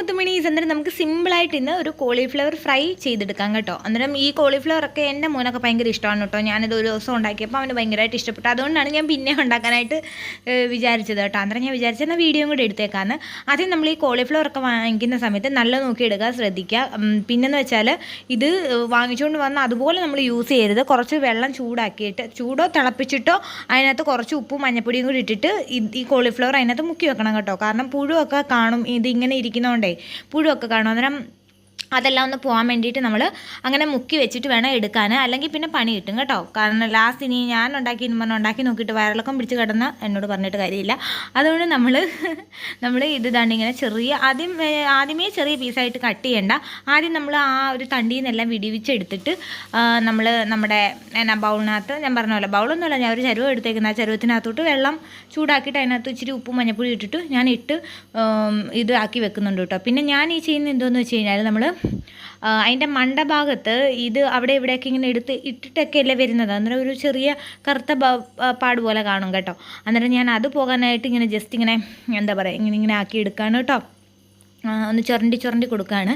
മുത്തുമണീസ് അന്നേരം നമുക്ക് സിമ്പിളായിട്ട് ഇന്ന് ഒരു കോളിഫ്ലവർ ഫ്രൈ ചെയ്തെടുക്കാം കേട്ടോ. അന്നേരം ഈ കോളിഫ്ലവർ ഒക്കെ എന്റെ മോനൊക്കെ ഭയങ്കര ഇഷ്ടമാണ് കേട്ടോ. ഞാനിത് ഒരു ദിവസം ഉണ്ടാക്കിയപ്പോൾ അവന് ഭയങ്കരമായിട്ട് ഇഷ്ടപ്പെട്ടു. അതുകൊണ്ടാണ് ഞാൻ പിന്നെ ഉണ്ടാക്കാനായിട്ട് വിചാരിച്ചത് കേട്ടോ. അന്നേരം ഞാൻ വിചാരിച്ചത് എന്നാൽ വീഡിയോ കൂടി എടുത്തേക്കാന്ന്. ആദ്യം നമ്മൾ ഈ കോളിഫ്ലവർ ഒക്കെ വാങ്ങിക്കുന്ന സമയത്ത് നല്ല നോക്കി എടുക്കാൻ ശ്രദ്ധിക്കുക പിന്നെന്ന് വെച്ചാൽ ഇത് വാങ്ങിച്ചുകൊണ്ട് വന്ന് അതുപോലെ നമ്മൾ യൂസ് ചെയ്യരുത്. കുറച്ച് വെള്ളം ചൂടാക്കിയിട്ട് ചൂടോ തിളപ്പിച്ചിട്ടോ അതിനകത്ത് കുറച്ച് ഉപ്പും മഞ്ഞപ്പൊടിയും കൂടി ഇട്ടിട്ട് ഈ കോളിഫ്ലവർ അതിനകത്ത് മുക്കി വെക്കണം കേട്ടോ. കാരണം പുഴുവൊക്കെ കാണും ഇത് ഇങ്ങനെ ഇരിക്കുന്നതുകൊണ്ടേ പുഴുവൊക്കെ കാണും. അന്നേരം അതെല്ലാം ഒന്ന് പോകാൻ വേണ്ടിയിട്ട് നമ്മൾ അങ്ങനെ മുക്കി വെച്ചിട്ട് വേണം എടുക്കാൻ അല്ലെങ്കിൽ പിന്നെ പണി കിട്ടും കേട്ടോ. കാരണം ലാസ്റ്റ് ഇനി ഞാൻ ഉണ്ടാക്കി എന്ന് പറഞ്ഞാൽ ഉണ്ടാക്കി നോക്കിയിട്ട് വയറിളക്കം പിടിച്ച് കിടന്ന എന്നോട് പറഞ്ഞിട്ട് കാര്യമില്ല. അതുകൊണ്ട് നമ്മൾ നമ്മൾ ഇത് ദാണ്ട് ഇങ്ങനെ ചെറിയ ആദ്യം ആദ്യമേ ചെറിയ പീസായിട്ട് കട്ട് ചെയ്യണ്ട. ആദ്യം നമ്മൾ ആ ഒരു തണ്ടിയിൽ നിന്നെല്ലാം വിടിവിച്ചെടുത്തിട്ട് നമ്മൾ നമ്മുടെ എന്നാ ബൗളിനകത്ത് ഞാൻ പറഞ്ഞ പോലെ ബൗളൊന്നുമല്ല ഞാൻ ഒരു ചരുവം എടുത്തേക്കുന്ന ആ ചരുവത്തിനകത്തോട്ട് വെള്ളം ചൂടാക്കിയിട്ട് അതിനകത്ത് ഇച്ചിരി ഉപ്പും മഞ്ഞപ്പൊടി ഇട്ടിട്ട് ഞാൻ ഇട്ട് ഇത് ആക്കി വെക്കുന്നുണ്ട് കേട്ടോ. പിന്നെ ഞാൻ ഈ ചെയ്യുന്ന എന്തോന്ന് വെച്ച് കഴിഞ്ഞാൽ നമ്മൾ അതിന്റെ മണ്ടഭാഗത്ത് ഇത് അവിടെ ഇവിടെയൊക്കെ ഇങ്ങനെ എടുത്ത് ഇട്ടിട്ടൊക്കെ അല്ലേ വരുന്നത്. അന്നേരം ഒരു ചെറിയ കറുത്ത പാട് പോലെ കാണും കേട്ടോ. അന്നേരം ഞാൻ അത് പോകാനായിട്ട് ഇങ്ങനെ ജസ്റ്റ് ഇങ്ങനെ എന്താ പറയുക ഇങ്ങനെ ഇങ്ങനെ ആക്കി എടുക്കുകയാണ് കേട്ടോ. ഒന്ന് ചുരണ്ടി ചുരണ്ടി കൊടുക്കുകയാണ്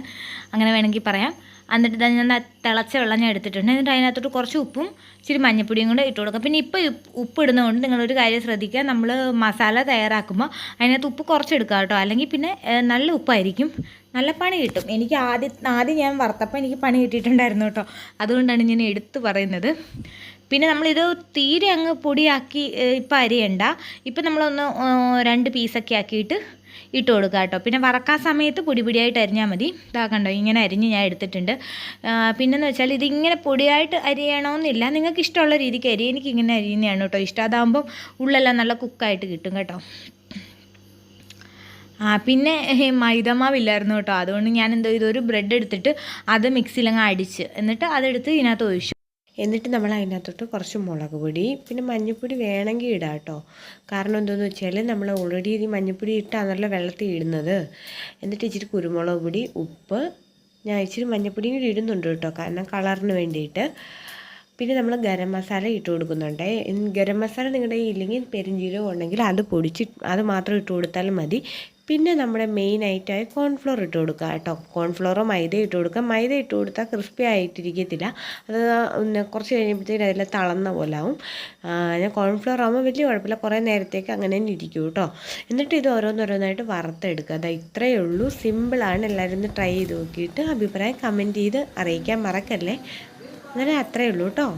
അങ്ങനെ വേണമെങ്കിൽ പറയാം. എന്നിട്ട് ഇതാ ഞാൻ തിളച്ച വെള്ളം ഞാൻ എടുത്തിട്ടുണ്ട്. എന്നിട്ട് അതിനകത്തോട്ട് കുറച്ച് ഉപ്പും ഇച്ചിരി മഞ്ഞപ്പൊടിയും കൂടെ ഇട്ട് കൊടുക്കുക പിന്നെ ഇപ്പോൾ ഉപ്പ് ഇടുന്നതുകൊണ്ട് നിങ്ങളൊരു കാര്യം ശ്രദ്ധിക്കുക. നമ്മൾ മസാല തയ്യാറാക്കുമ്പോൾ അതിനകത്ത് ഉപ്പ് കുറച്ച് എടുക്കുക കേട്ടോ. അല്ലെങ്കിൽ പിന്നെ നല്ല ഉപ്പായിരിക്കും. നല്ല പണി കിട്ടും. എനിക്ക് ആദ്യം ആദ്യം ഞാൻ വറുത്തപ്പോൾ എനിക്ക് പണി കിട്ടിയിട്ടുണ്ടായിരുന്നു കേട്ടോ. അതുകൊണ്ടാണ് ഞാൻ എടുത്തു പറയുന്നത്. പിന്നെ നമ്മളിത് തീരെ അങ്ങ് പൊടിയാക്കി ഇപ്പം അരിയണ്ട. ഇപ്പം നമ്മളൊന്ന് രണ്ട് പീസൊക്കെ ആക്കിയിട്ട് ഇട്ട് കൊടുക്കുക കേട്ടോ. പിന്നെ വറക്കാൻ സമയത്ത് പൊടി പൊടിയായിട്ട് അരിഞ്ഞാൽ മതി. ഇതാ കണ്ടോ ഇങ്ങനെ അരിഞ്ഞ് ഞാൻ എടുത്തിട്ടുണ്ട്. പിന്നെന്ന് വെച്ചാൽ ഇതിങ്ങനെ പൊടിയായിട്ട് അരിയണമെന്നില്ല നിങ്ങൾക്ക് ഇഷ്ടമുള്ള രീതിക്ക് അരി എനിക്ക് ഇങ്ങനെ അരിയുന്നതാണ് കേട്ടോ ഇഷ്ടം. അതാകുമ്പോൾ ഉള്ളെല്ലാം നല്ല കുക്കായിട്ട് കിട്ടും കേട്ടോ. ആ പിന്നെ മൈദമാവില്ലായിരുന്നു കേട്ടോ. അതുകൊണ്ട് ഞാൻ എന്തോ ഇതൊരു ബ്രെഡ് എടുത്തിട്ട് അത് മിക്സിയിലങ്ങ് അടിച്ച്. എന്നിട്ട് അതെടുത്ത് ഇതിനകത്ത് ഒഴിച്ചു. എന്നിട്ട് നമ്മൾ അതിനകത്തോട്ട് കുറച്ച് മുളക് പൊടി പിന്നെ മഞ്ഞൾപ്പൊടി വേണമെങ്കിൽ ഇടാം കേട്ടോ. കാരണം എന്താണെന്ന് വെച്ചാൽ നമ്മൾ ഓൾറെഡി ഈ മഞ്ഞൾപ്പൊടി ഇട്ടാണല്ലോ വെള്ളത്തിൽ ഇടുന്നത്. എന്നിട്ട് ഇച്ചിരി കുരുമുളക് പൊടി ഉപ്പ് ഞാൻ ഇച്ചിരി മഞ്ഞൾപ്പൊടിയും കൂടി ഇടുന്നുണ്ട് കേട്ടോ കാരണം കളറിന് വേണ്ടിയിട്ട്. പിന്നെ നമ്മൾ ഗരം മസാല ഇട്ട് കൊടുക്കുന്നുണ്ട്. ഗരം മസാല നിങ്ങളുടെ ഇല്ലെങ്കിൽ പെരിഞ്ചീരകം ഉണ്ടെങ്കിൽ അത് പൊടിച്ച് അത് മാത്രം ഇട്ട് കൊടുത്താലും മതി. പിന്നെ നമ്മുടെ മെയിൻ ആയിട്ടായി കോൺഫ്ലോർ ഇട്ട് കൊടുക്കുക കേട്ടോ. കോൺഫ്ലോറോ മൈദ ഇട്ട് കൊടുക്കുക. മൈദ ഇട്ട് കൊടുത്താൽ ക്രിസ്പി ആയിട്ടിരിക്കത്തില്ല. അത് കുറച്ച് കഴിയുമ്പോഴത്തേക്കും അതിൽ തളർന്ന പോലെ ആവും. ഞാൻ കോൺഫ്ലോർ ആകുമ്പോൾ വലിയ കുഴപ്പമില്ല. കുറേ നേരത്തേക്ക് അങ്ങനെ തന്നെ ഇരിക്കും കേട്ടോ. എന്നിട്ട് ഇത് ഓരോന്നോരോന്നായിട്ട് വറുത്തെടുക്കുക. അതാ ഇത്രയേ ഉള്ളൂ. സിമ്പിളാണ് എല്ലാവരും ഒന്ന് ട്രൈ ചെയ്ത് നോക്കിയിട്ട് അഭിപ്രായം കമന്റ് ചെയ്ത് അറിയിക്കാൻ മറക്കല്ലേ. അങ്ങനെ അത്രയേ ഉള്ളൂ കേട്ടോ.